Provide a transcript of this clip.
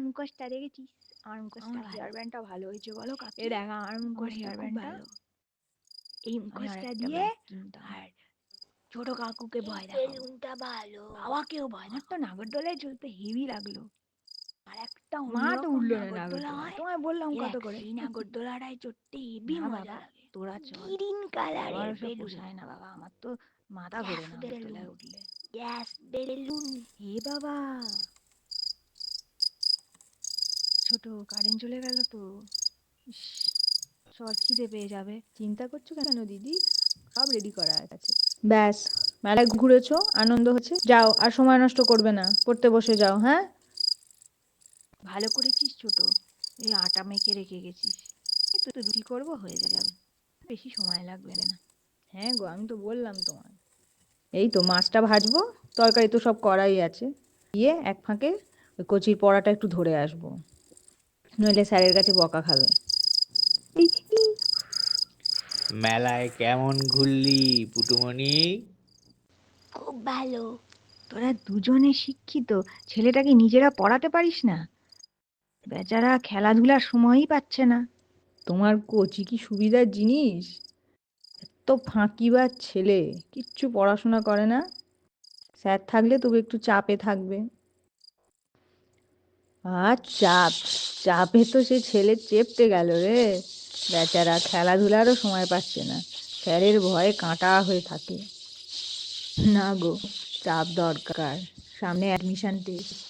মুখোশটা দেখেছিস? আমার মুখোশটা আমার হেয়ার ব্যান্ডটা ভালো হয়েছে বলো কাকি। এ দেখ আমার মুখোশটা hair খুব ভালো। এই মুখোশটা দিয়ে। আর ছোট কাকুকে ভয় দেখাবো বেলুনটা ভালো। বাবাকেও ভয় আমার আমার তো নাগরদোলায় চলতে হেভি লাগল। আর একটা মা তো উঠল না নাগরদোলা তোমায় বললাম কত করে। সেই নাগরদোলাটায় চড়তে হেভি মজা বাবা, তোরা চল। গ্রিন আমার কালারের ওসব বেলুন পোষায় না বাবা আমার তো মাথা ঘোরে না নাগরদোলায় উঠলে। গ্যাস বেলুন এ বাবা। ছোট কারেন্ট চলে গেল তো। ইস, খিদে পেয়ে যাবে। চিন্তা করছ কেন দিদি? সব রেডি করা আছে। ব্যাস মেলায় ঘুরেছো আনন্দ হচ্ছে। যাও আর সময় নষ্ট করবে না। পড়তে বসে যাও হ্যাঁ? ভালো করেছিস ছোট। এই আটা মেখে রেখে গেছিস। তো তো রুটি করব হয়ে যাবে। বেশি সময় লাগবে না। হ্যাঁ গো আমি তো বললাম তোমায়। এই তো মাছটা ভাজবো তরকারি তো সব করাই আছে। গিয়ে এক ফাঁকে ওই কচির পড়াটা একটু ধরে আসব। নইলে স্যারের কাছে বকা খাবে। মেলায় কেমন ঘুরলি পুটুমণি? খুব ভালো। তোরা দুজনে শিক্ষিত ছেলেটাকে নিজেরা পড়াতে পারিস না। বেচারা খেলাধুলার সময়ই পাচ্ছে না। তোমার কচি কি সুবিধার জিনিস? এত ফাঁকিবার ছেলে কিচ্ছু পড়াশোনা করে না। স্যার থাকলে তবু একটু চাপে থাকবে। আর চাপ চাপে তো সে ছেলে চেপটে গেল রে বেচারা খেলাধুলারও সময় পাচ্ছে না স্যারের ভয়ে কাঁটা হয়ে থাকে না গো চাপ দরকার সামনে অ্যাডমিশন টেস্ট